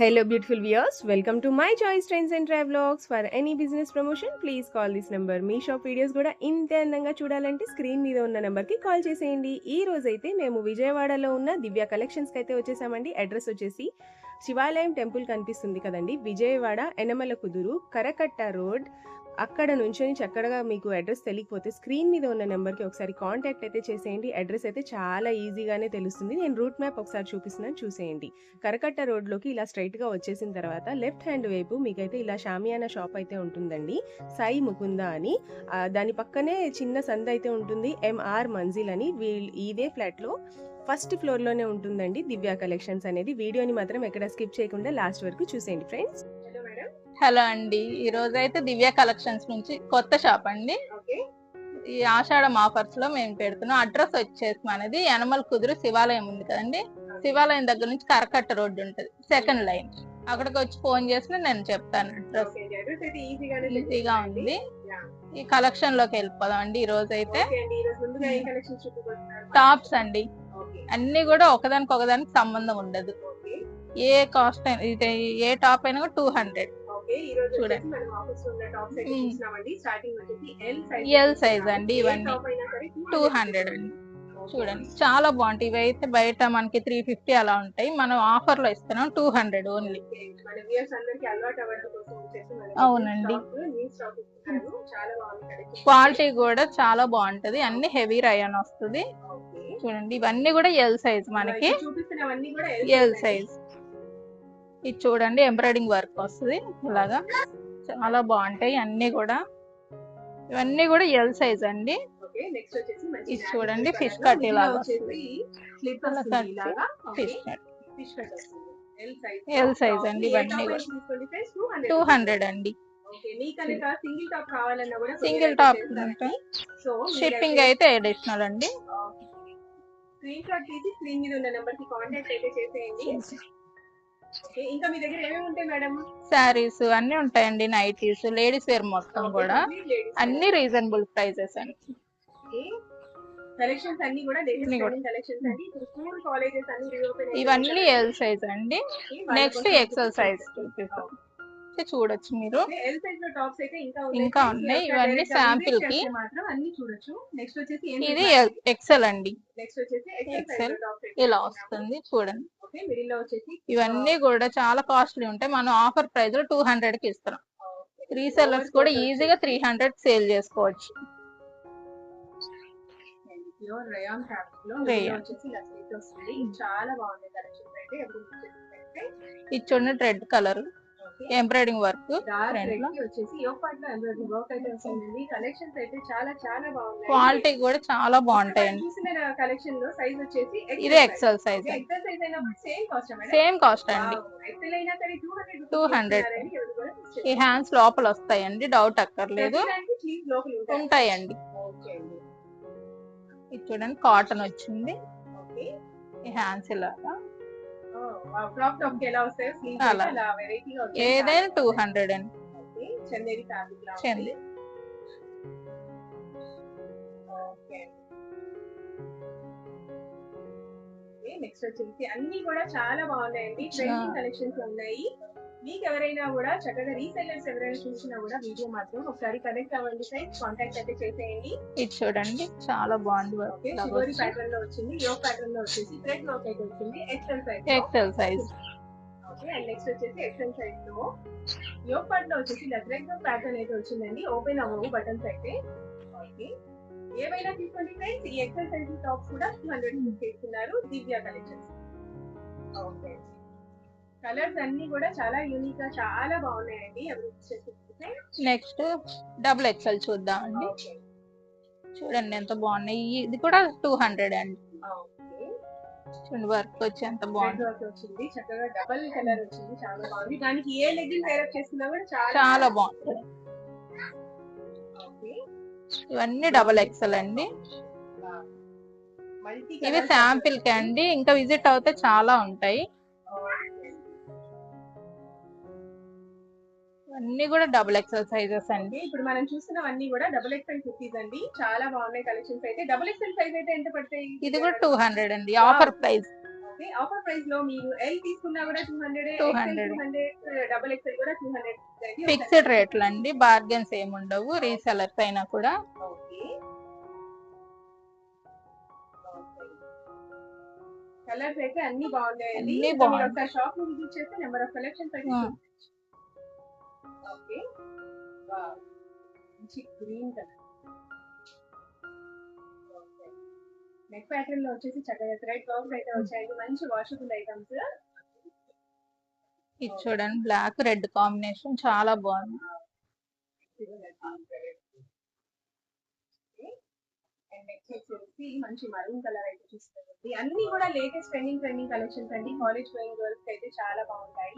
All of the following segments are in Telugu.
Hello beautiful viewers welcome to my choice trains and travelogs. For any business promotion please call this number me shop videos కూడా ఇంతే అందంగా చూడాలంటే స్క్రీన్ మీద ఉన్న నెంబర్కి కాల్ చేసేయండి. ఈ రోజైతే మేము విజయవాడలో ఉన్న దివ్య కలెక్షన్స్కి అయితే వచ్చేసామండి. అడ్రస్ వచ్చేసి శివాలయం టెంపుల్ కనిపిస్తుంది కదండి. విజయవాడ ఎనమల కుదురు కరకట్ట రోడ్ అక్కడ నుంచొని చక్కగా మీకు అడ్రస్ తెలియకపోతే స్క్రీన్ మీద ఉన్న నెంబర్కి ఒకసారి కాంటాక్ట్ అయితే చేసేయండి. అడ్రస్ అయితే చాలా ఈజీగానే తెలుస్తుంది. నేను రూట్ మ్యాప్ ఒకసారి చూపిస్తున్నాను చూసేయండి. కరకట్ట రోడ్లోకి ఇలా స్ట్రైట్గా వచ్చేసిన తర్వాత లెఫ్ట్ హ్యాండ్ వైపు మీకైతే ఇలా షామియానా షాప్ అయితే ఉంటుందండి. సాయి ముకుంద అని. దాని పక్కనే చిన్న సంద అయితే ఉంటుంది. ఎంఆర్ మంజిల్ అని. వీళ్ళు ఇదే ఫ్లాట్లో ఫస్ట్ ఫ్లోర్లోనే ఉంటుందండి దివ్య కలెక్షన్స్ అనేది. వీడియోని మాత్రం ఎక్కడ స్కిప్ చేయకుండా లాస్ట్ వరకు చూసేయండి ఫ్రెండ్స్. హలో అండి. ఈ రోజు అయితే దివ్య కలెక్షన్స్ నుంచి కొత్త షాప్ అండి. ఈ ఆషాఢం ఆఫర్స్లో మేము పెడుతున్నాం. అడ్రస్ వచ్చేసి మనది యనమల కుదురు శివాలయం ఉంది కదండి. శివాలయం దగ్గర నుంచి కరకట్ట రోడ్డు ఉంటది. Second line. అక్కడికి వచ్చి ఫోన్ చేసినా నేను చెప్తాను అడ్రస్. ఈజీగా ఉంది. ఈ కలెక్షన్లోకి వెళ్ళిపోదాం అండి ఈ రోజు అయితే టాప్స్ అండి. అన్ని కూడా ఒకదానికి ఒకదానికి సంబంధం ఉండదు. ఏ కాస్ట్ అయినా ఇది ఏ టాప్ అయినా కూడా టూ హండ్రెడ్. ఓకే ఈ రోజు. వచ్చేసి మనం లో ఉన్న స్టార్టింగ్ వచ్చేసి ఎల్ సైజ్ ఎల్ సైజ్ అండి ఇవన్నీ. టూ హండ్రెడ్ అండి. చూడండి చాలా బాగుంటాయి. ఇవి అయితే బయట మనకి త్రీ ఫిఫ్టీ అలా ఉంటాయి. మనం ఆఫర్లో ఇస్తున్నాం టూ హండ్రెడ్ ఓన్లీ అవునండి. క్వాలిటీ కూడా చాలా బాగుంటది. అన్ని హెవీ రయాన్ వస్తుంది. చూడండి ఇవన్నీ కూడా ఎల్ సైజ్ మనకి ఎల్ సైజ్ ఇది చూడండి ఎంబ్రాయిడింగ్ వర్క్ వస్తుంది. ఇలాగా చాలా బాగుంటాయి అన్ని కూడా. ఇవన్నీ కూడా ఎల్ సైజ్ అండి. ఇది చూడండి, cut మిడిల్లో ఇలాగా. Fish size. L size అండి ఇవన్నీ top కూడా. అయినా తీసుకోండి friends, 200 టూ హండ్రెడ్ అండి. సింగిల్ టాప్ షిప్పింగ్ అయితే అడిషనల్ అండి. స్క్రీన్ షాట్ తీసి స్క్రీన్ మీద ఉన్న నెంబర్కి కాంటాక్ట్ అయితే చేసేయండి. ఇంకా మీ దగ్గర ఏమేమి ఉంటాయి మేడం? శారీస్ అన్ని ఉంటాయండి నైటీస్ లేడీస్ వేర్ మొత్తం కూడా. అన్ని రీజనబుల్ ప్రైజెస్ అండి. కలెక్షన్స్ అన్ని కూడా. కలెక్షన్స్ అండి. స్కూల్ కాలేజెస్ అన్ని ఇవన్నీ ఎల్ సైజ్ అండి. నెక్స్ట్ ఎక్సెల్ సైజ్ చూపిస్తాం. ఇది చూడొచ్చు మీరు. ఎల్ సైజ్లో టాప్స్ అయితే ఇంకా ఇంకా ఉన్నాయి. ఇవన్నీ sample కి. మాత్రం అన్ని చూడొచ్చు. నెక్స్ట్ వచ్చేసి ఇది ఎక్సెల్ అండి. నెక్స్ట్ వచ్చేసి Excel. ఎక్సెల్ ఇలా వస్తుంది చూడండి. ఓకే మిడిల్లో వచ్చేసి ఇవన్నీ కూడా చాలా కాస్ట్లీ ఉంటాయి. మనం ఆఫర్ ప్రైస్లో టూ హండ్రెడ్కి ఇస్తున్నాం. రీసెల్లర్స్ కూడా ఈజీగా త్రీ హండ్రెడ్ సేల్ చేసుకోవచ్చు. ప్యూర్ రయాన్ ఫ్యాబ్రిక్లో Rayon. మిడిల్ వచ్చేసి ఇలా స్లిట్ వస్తుంది చాలా బాగుంది కలెక్షన్స్ అయితే. ఎప్పుడు ఇది చూడండి red colour embroidering work quality కూడా చాలా బాగుంటాయండి. చూసిన కలెక్షన్లో సైజ్ వచ్చేసి ఇది ఎక్సెల్ సైజ్ సేమ్ కాస్ట్ అండి. 200 200. ఈ హ్యాండ్స్ లోపల వస్తాయండి. డౌట్ అక్కర్లేదు. ఉంటాయండి. ఇది చూడండి కాటన్ వచ్చింది. ఈ హ్యాండ్స్ ఇలాగా. ఏదైనా టూ హండ్రెడ్ అండి ఓకే చందేరి నెక్స్ట్ వచ్చేసి అన్ని కూడా చాలా బాగున్నాయండి. ట్రెండింగ్ కలెక్షన్స్ ఉన్నాయి. మీకు ఎవరైనా కూడా చక్కగా రీసెల్లర్స్ ఎవరైనా చూసినా కూడా వీడియో మాత్రం ఒకసారి కనెక్ట్ అవ్వండి ఫ్రెండ్స్ కాంటాక్ట్ అయితే చేసేయండి. ఇది చూడండి చాలా బాగుంది ఓకే షివోరి ప్యాటర్న్లో వచ్చింది. యో ప్యాటర్న్లో వచ్చేసి థ్రెడ్ వర్క్ అయితే వచ్చింది. XL size XL size okay and next వచ్చేసి ఎక్సెల్ సైజ్లో. యో పార్ట్లో వచ్చేసి వర్క్ ప్యాటర్న్ అయితే వచ్చిందండి. ఓపెన్ అవ్వవు బటన్స్ అయితే. ఓకే ఏవైనా తీసుకోండి ఫ్రెండ్స్ ఈ ఎక్సెల్ సైజ్ టాప్స్ కూడా టూ హండ్రెడ్ తీసుకున్నారు దివ్య కలెక్షన్స్ ఓకే. కలర్స్ అన్ని కూడా చాలా యూనిక్గా చాలా బాగున్నాయండి. నెక్స్ట్ డబుల్ ఎక్సెల్ చూద్దామండి ఓకే. చూడండి ఎంత బాగున్నాయి. ఇది కూడా టూ హండ్రెడ్ అండి. ఓకే. చూడండి వర్క్ వచ్చి ఎంత బాగుంది. వచ్చింది. చక్కగా డబల్ కలర్ వచ్చింది. చాలా బాగుంది. దానికి ఏ లెగ్గింగ్ పేరప్ చేసుకున్నా కూడా చాలా చాలా బాగుంటుంది ఇవన్నీ డబుల్ ఎక్సెల్ అండి. ఇవి శాంపిల్కి అండి. ఇంకా విజిట్ అవుతే చాలా ఉంటాయి. ఇవన్నీ కూడా డబుల్ ఎక్సెల్ సైజెస్ అండి. ఇప్పుడు మనం చూస్తున్నవన్నీ కూడా డబుల్ ఎక్స్ఎల్ కుర్తీస్ అండి. చాలా బాగున్నాయి కలెక్షన్స్ అయితే. డబుల్ ఎక్స్ఎల్ సైజ్ అయితే ఎంత పడతాయి? ఇది కూడా టూ హండ్రెడ్ అండి. ఆఫర్ ప్రైస్ ఓకే ఆఫర్ ప్రైస్లో మీరు ఎల్ తీసుకున్నా కూడా two hundred 200. Two hundred double XL కూడా టూ హండ్రెడ్ ఫిక్స్డ్ రేట్లు అండి బార్గెన్స్ ఏమి ఉండవు రీసెలర్స్ అయినా కూడా. ఓకే. కలర్స్ అయితే అన్ని బాగున్నాయండి. బాగున్నాయి. ఒకసారి షాప్ని విజిట్ చేస్తే నెంబర్ ఆఫ్ కలెక్షన్స్ అయితే. ఓకే. గ్రీన్ కలర్ నెక్ ప్యాటర్న్లో వచ్చేసి చక్కగా థ్రెడ్ బాక్స్ అయితే వచ్చాయండి మంచి వాషబుల్ ఐటమ్స్ ఇది చూడండి బ్లాక్ రెడ్ కాంబినేషన్ చాలా బాగుంది. మంచి మరూన్ కలర్ అయితే చూస్తుంది అన్ని కూడా లేటెస్ట్ ట్రెండింగ్ ట్రెండింగ్ కలెక్షన్స్ అండి. కాలేజ్ గోయింగ్ గర్ల్స్ అయితే చాలా బాగుంటాయి.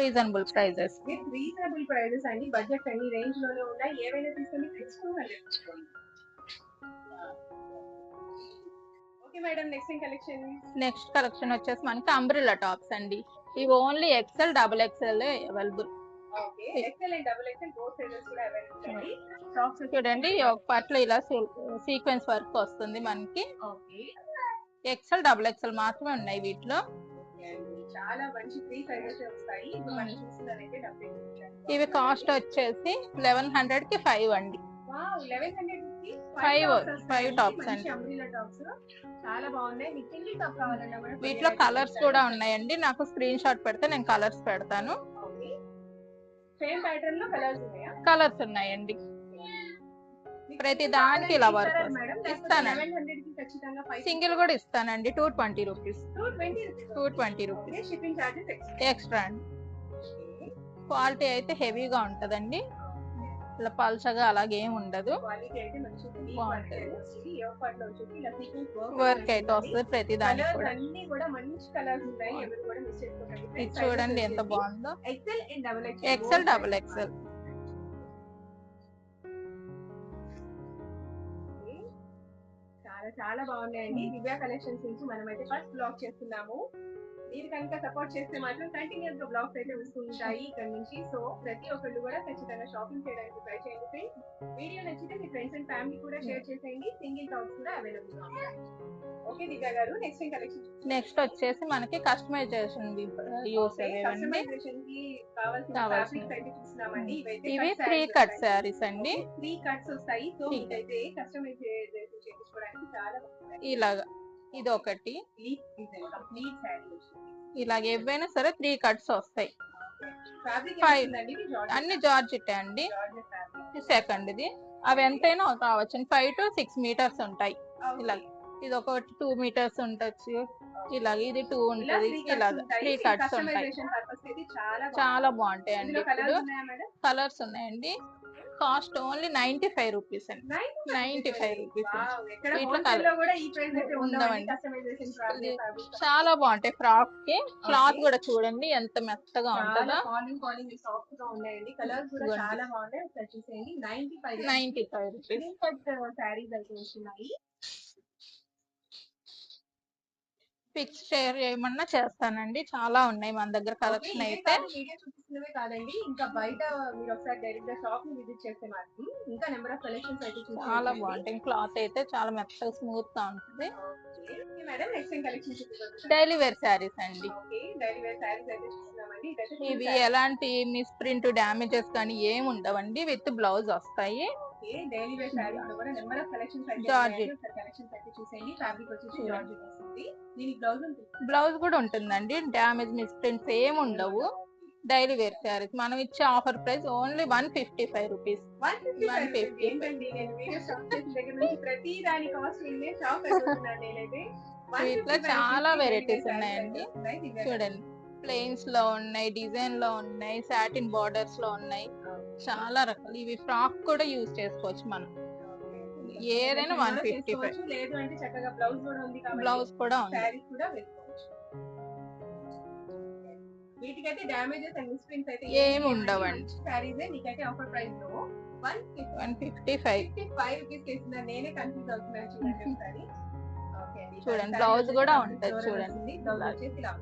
Reasonable prices with reasonable prices అండి. బడ్జెట్ అన్ని రేంజ్లోనే ఉన్నాయి. ఏవైనా తీసుకొని six okay madam next collection next collection వచ్చేసి మనకి అంబ్రిల్లా టాప్స్ అండి. ఇవి only XL double XL available చూడండి ఒక పట్ల ఇలా సీక్వెన్స్ వర్క్ వస్తుంది మనకి. ఎక్సెల్ డబుల్ ఎక్సెల్ మాత్రమే ఉన్నాయి వీటిలో. చాలా మంచి ఫ్రీ సైజెస్ వస్తాయి. ఇప్పుడు మనం చూస్తున్నదైతే డబ్బే ఇవి కాస్ట్ వచ్చేసి లెవెన్ హండ్రెడ్కి ఫైవ్ అండి. వావ్ 1100 వస్తాయి. tops మంచి అండి. చాలా బాగున్నాయి. మీకు సింగిల్ టాప్ కావాలన్నా కూడా వీటిలో కలర్స్ కూడా ఉన్నాయండి. నాకు స్క్రీన్ షాట్ పెడితే నేను కలర్స్ పెడతాను. సేమ్ ప్యాటర్న్లో కలర్స్ ఉన్నాయా? కలర్స్ ఉన్నాయండి. ప్రతి దానికి ఇలా వర్క్ ఇస్తానండి. సింగిల్ కూడా ఇస్తానండి. Two twenty rupees two twenty rupees extra అండి. క్వాలిటీ అయితే హెవీగా ఉంటదండి. ఇలా పల్చగా అలాగేం ఉండదు. బాగుంటది. వర్క్ అయితే వస్తుంది ప్రతి దానికి కూడా. ఇది చూడండి ఎంత బాగుందో. XL double XL XL double XL చాలా చాలా బాగున్నాయండి. దివ్య కలెక్షన్స్ నుంచి మనం అయితే ఫస్ట్ బ్లాగ్ చేస్తున్నాము. మీరు కనుక సపోర్ట్ చేస్తే మాత్రం కంటిన్యూస్గా బ్లాగ్స్ అయితే వస్తూ ఉంటాయి ఇక్కడ నుంచి. సో ప్రతి ఒక్కళ్ళు కూడా ఖచ్చితంగా షాపింగ్ చేయడానికి ట్రై చేయండి ఫ్రెండ్స్ వీడియో నచ్చితే మీ ఫ్రెండ్స్ అండ్ ఫ్యామిలీ కూడా షేర్ చేసేయండి. సింగిల్ టాప్స్ కూడా అవైలబుల్గా ఉంటాయి. ఓకే దివ్య గారు నెక్స్ట్ కలెక్షన్ నెక్స్ట్ వచ్చేసి మనకి కస్టమైజేషన్ యూస్ అయ్యేవండి కస్టమైజేషన్కి కావాల్సిన కావాల్సిన. ఫ్యాబ్రిక్స్ అయితే చూస్తున్నామండి. ఇవైతే ఇవి త్రీ కట్. శారీస్ అండి. త్రీ కట్స్ వస్తాయి. సో మీకైతే కస్టమైజేషన్ చాలా బాగుంటాయి. ఇలాగా. ఇది ఒకటి ఇలాగ ఏవైనా సరే త్రీ కట్స్ వస్తాయి. ఉందండి అన్ని జార్జెట్ అండి? సెకండ్ ఇది అవి ఎంతైనా కావచ్చు. ఫైవ్ టు సిక్స్ మీటర్స్ ఉంటాయి. ఇలా. ఇది ఒకటి టూ మీటర్స్ ఉండొచ్చు. ఇలాగ ఇది టూ ఉంటది. ఇలాగ త్రీ కట్స్ ఉంటాయి. చాలా బాగుంటాయి అండి కలర్స్ ఉన్నాయండి. Cost only ninety five rupees అండి. Ninety five rupees. కస్టమైజేషన్ చాలా బాగుంటాయి ఫ్రాక్కి క్లాత్ కూడా చూడండి ఎంత మెత్తగా ఉంటుందో. Falling falling soft pics share చేయమన్నా చేస్తానండి. చాలా ఉన్నాయి మన దగ్గర కలెక్షన్ అయితే. వీడియో చూపిస్తున్నవే కాదండి. ఇంకా బయట మీరు ఒకసారి డైరెక్ట్గా షాప్ని విజిట్ చేస్తే మాత్రం ఇంకా నెంబర్ ఆఫ్ కలెక్షన్స్ అయితే చాలా బాగుంటాయి. క్లాత్ అయితే చాలా మెత్తగా స్మూత్గా ఉంటుంది madam. Next collection daily wear sarees అండి. డైలీ వేర్ శారీస్ అయితే చూస్తున్నామండి. ఇవి. ఎలాంటి మిస్ ప్రింట్ డ్యామేజెస్ కానీ ఏమి ఉండవండి. విత్ బ్లౌజ్ వస్తాయి. ఓకే డైలీ వేర్ శారీస్లో కూడా నెంబర్ ఆఫ్ కలెక్షన్స్ కలెక్షన్స్ అయితే చూసేయండి. ఫ్యాబ్రిక్ వచ్చేసి జార్జెట్ వస్తుంది. దీనికి బ్లౌజ్ ఉంటుంది బ్లౌజ్ కూడా ఉంటుందండి. డ్యామేజ్ మిస్ ప్రింట్స్ ఏమి ఉండవు. డైలీ వేర్ శారీస్ మనం ఇచ్చే offer price only one fifty five rupees 155 155. ఏంటండి? నేను వీడియో స్టాప్ చేసిన దగ్గర నుంచి ప్రతి దాని కాస్ట్ విన్నే షాప్ అయిపోతున్నాను నేనైతే వీటిలో 155 చాలా sarees ఉన్నాయండి. చూడండి. ప్లెయిన్స్లో ఉన్నాయి డిజైన్లో ఉన్నాయి సాటిన్ బార్డర్స్లో ఉన్నాయి. చాలా రకాలు. ఇవి ఫ్రాక్ కూడా యూజ్ చేసుకోవచ్చు మనం. ఏదైనా కూడా 155. చేసుకోవచ్చు. లేదు అంటే చక్కగా బ్లౌజ్ కూడా ఉంది బ్లౌజ్ కూడా ఉంది. కూడా వీటికైతే డ్యామేజెస్ అండ్ మిస్ప్రింట్స్ అయితే ఏమి ఉండవండి. శారీస్ నీకైతే ఆఫర్ ప్రైస్లో one one fifty five. Fifty five rupees వేసిన నేనే కన్ఫ్యూజ్ అవుతున్నాను చూడండి చూడండి, బ్లౌజ్ కూడా ఉంటది చూడండి. బ్లౌజ్ వచ్చేసి ఇలా.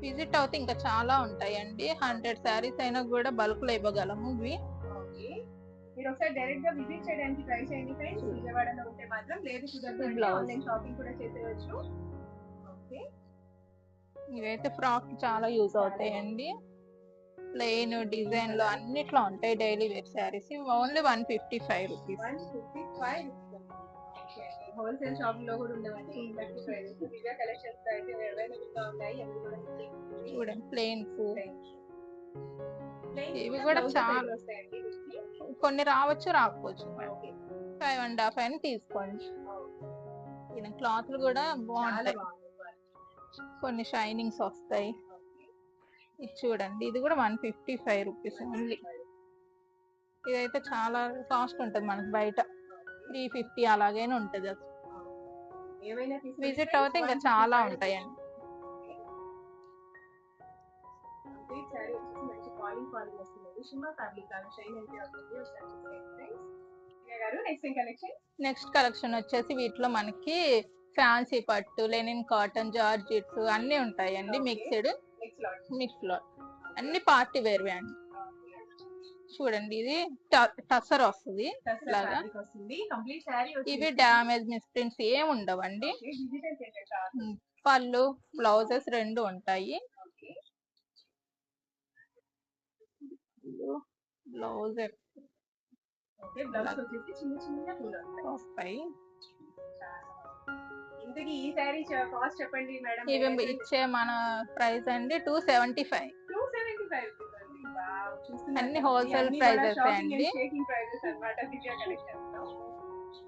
విజిట్ అవుతే ఇంకా చాలా ఉంటాయండి. హండ్రెడ్ శారీస్ అయినా కూడా బల్క్లో ఇవ్వగలము ఇవి. మీరు ఒకసారి డైరెక్ట్గా విజిట్ చేయడానికి ట్రై చేయండి ఫ్రెండ్స్. విజయవాడలో ఉంటే మాత్రం లేదు కుదరదు. ఆన్లైన్ షాపింగ్ కూడా చేసేయచ్చు. ఓకే. ఇవైతే ఫ్రాక్ చాలా యూజ్ అవుతాయండి. ప్లెయిన్ డిజైన్లో అన్నిట్లో ఉంటాయి daily wear sarees. Only one fifty five rupees. One fifty five wholesale షాప్లో కూడా ఉండవండి దివ్య కలెక్షన్స్ అయితే ఉన్నాయి అవి కూడా చూడండి ఇవి కూడా చాలా-. కొన్ని రావచ్చు రాకపోవచ్చు. ఫైవ్ అండ్ హాఫ్ అని తీసుకోండి. క్లాత్లు కూడా బాగుంటాయి. కొన్ని షైనింగ్స్ వస్తాయి. ఇది చూడండి ఇది కూడా one fifty five rupees only. ఇదైతే చాలా కాస్ట్ ఉంటుంది మనకి బయట. త్రీ ఫిఫ్టీ అలాగైనా ఉంటుంది విజిట్ అవుతే ఇంకా 155 చాలా ఉంటాయండి. నెక్స్ట్ కలెక్షన్ వచ్చేసి వీటిలో మనకి ఫ్యాన్సీ పట్టు లెనిన్ కాటన్ జార్జిట్స్ అన్ని ఉంటాయండి. మిక్స్డ్ లాట్ మిక్స్లో అన్ని పార్టీ వేర్వే అండి. చూడండి ఇది టసర్ వస్తుంది ఇలాగా. ఇవి డ్యామేజ్ మిస్ప్రింట్స్ ఏం ఉండవండి. పళ్ళు బ్లౌజెస్ రెండు ఉంటాయి. ఓకే. బ్లౌజ్ ఓకే బ్లౌజ్ వచ్చేసి చిన్న చిన్న పూలు వస్తాయి. ఇంతకీ ఈ సారీ కాస్ట్ చెప్పండి మేడం. ఇవి ఇచ్చే మన ప్రైస్ అండి two seventy five two seventy five అన్ని అండి. షేకింగ్ ప్రైజెస్ కలెక్షన్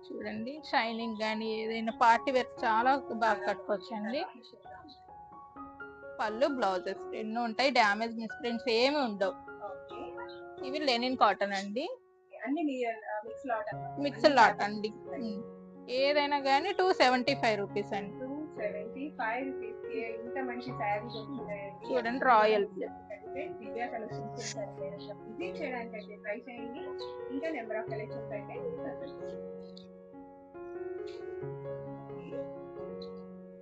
చూడండి షైనింగ్ కానీ ఏదైనా పార్టీ వేర్ చాలా బాగా కట్టుకోవచ్చండి. పళ్ళు బ్లౌజెస్ రెండు ఉంటాయి డ్యామేజ్ మిస్ప్రింట్స్ ఏమి ఉండవు. ఇవి లెనిన్ కాటన్ అండి. మిక్స్ లాట్ అండి. ఏదైనా కానీ టూ సెవెంటీ ఫైవ్ రూపీస్ అండి two seventy five royal Divya collections visit చేయడానికి అయితే ట్రై చేయండి ఇంకా నెంబర్ ఆఫ్ కలెక్షన్స్ అయితే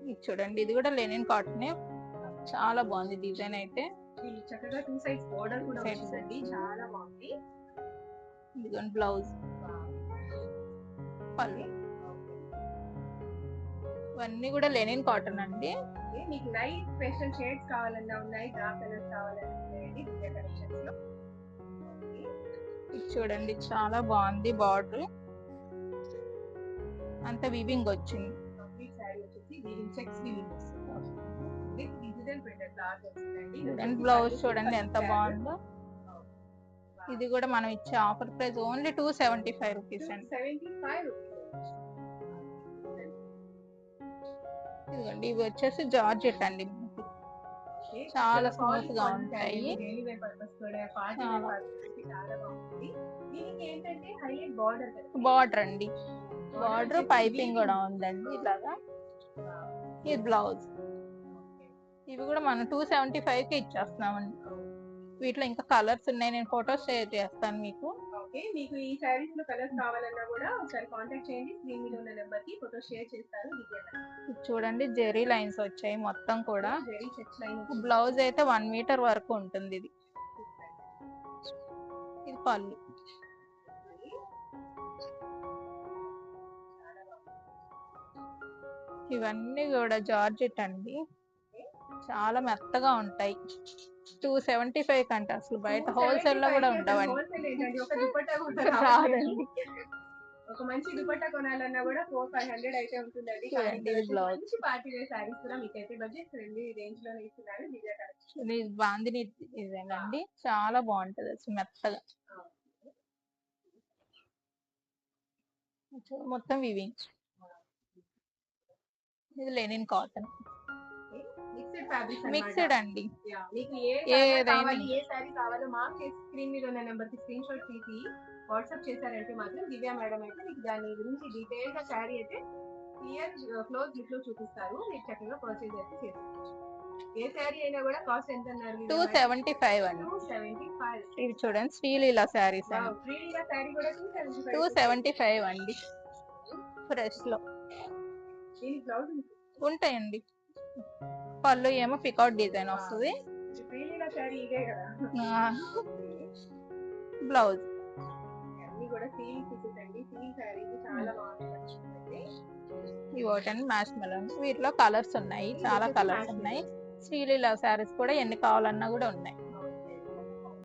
ఇది చూడండి ఇది కూడా లెనిన్ కాటన్ చాలా బాగుంది డిజైన్ అయితే. ఇది చక్కగా టూ సైడ్స్ బోర్డర్ కూడా. వచ్చిందండి. చాలా బాగుంది. ఇదిగోండి బ్లౌజ్ పళ్ళు. ఇవన్నీ కూడా లెనిన్ కాటన్ అండి. మీకు లైట్ స్పెషల్ షేడ్స్ కావాలన్నా ఉన్నాయి డార్క్ కలర్స్ కావాలన్నా ఉన్నాయండి దివ్య కలెక్షన్స్లో ఓకే. ఇది చూడండి చాలా బాగుంది బార్డర్ అంత వివింగ్ వచ్చింది. కంప్లీట్ శారీ వచ్చేసి weaving checks weaving with digital printed cloth వస్తుందండి. చూడండి బ్లౌజ్ చూడండి ఎంత బాగుందో. ఇది కూడా మనం ఇచ్చే offer price only two seventy five rupees అండి. సెవెంటీ ఫైవ్ ఇదిగోండి ఇవి వచ్చేసి జార్జెట్ అండి. చాలా smooth గా ఉంటాయి. బార్డర్ అండి. బార్డర్ పైపింగ్ కూడా ఉందండి ఇలాగా. ఇది బ్లౌజ్. ఇవి కూడా మనం టూ సెవెంటీ ఫైవ్కి ఇచ్చేస్తున్నామండి. వీటిలో ఇంకా కలర్స్ ఉన్నాయి. నేను ఫోటోస్ షేర్ చేస్తాను మీకు. ఓకే మీకు ఈ శారీస్లో కలర్స్ కావాలన్నా కూడా ఒకసారి కాంటాక్ట్ చేయండి. స్క్రీన్ మీద ఉన్న నెంబర్కి ఫోటో షేర్ చేస్తారు ఇది చూడండి జెరీ లైన్స్ వచ్చాయి మొత్తం కూడా. వెరీ చెక్స్ లైన్ బ్లౌజ్ అయితే వన్ మీటర్ వరకు ఉంటుంది ఇది. ఇది పళ్ళు. ఇవన్నీ కూడా జార్జెట్ అండి. చాలా మెత్తగా ఉంటాయి. టూ సెవెంటీ ఫైవ్ కంటే అసలు బయట హోల్సేల్లో కూడా ఉండవండి. ఒక రాదండి. మంచి దుపట్టా కొనాలన్నా కూడా ఫోర్ ఫైవ్ హండ్రెడ్ అయితే ఉంటుందండి. మంచి పార్టీ వేర్ కూడా మీకు అయితే బడ్జెట్ ఫ్రెండ్లీ రేంజ్లోనే ఇస్తున్నారు. కలెక్షన్ ఇది బాందిని డిజైన్ అండి చాలా బాగుంటది అసలు మెత్తగా. మొత్తం వివింగ్ ఇది లెనిన్ కాటన్. మిక్స్డ్ మిక్స్డ్ అండి. మీకు ఏ కావాలి ఏ చేసి స్క్రీన్ మీద ఉన్న నెంబర్కి స్క్రీన్ షాట్ తీసి వాట్సాప్ చేశారంటే మాత్రం దివ్య మేడం అయితే మీకు దాని గురించి డీటెయిల్గా శారీ అయితే క్లియర్ క్లోజ్ లుక్లో చూపిస్తారు. మీరు చక్కగా పర్చేజ్ అయితే చేసుకోవచ్చు. ఏ శారీ అయినా కూడా కాస్ట్ ఎంత అన్నారు టూ సెవెంటీ ఫైవ్ అండి. Two seventy five. ఇవి చూడండి శ్రీలీల శారీస్ త్రీ శారీ కూడా two seventy two seventy five అండి. ఫ్రెష్లో ఉంటాయండి. పళ్ళు ఏమో పికౌట్ డిజైన్ వస్తుంది. బ్లౌజ్ ఒకటండి మ్యాచ్ మెలన్ వీటిలో కలర్స్ ఉన్నాయి. చాలా కలర్స్ ఉన్నాయి. శ్రీలీల శారీస్ కూడా ఎన్ని కావాలన్నా కూడా ఉన్నాయి.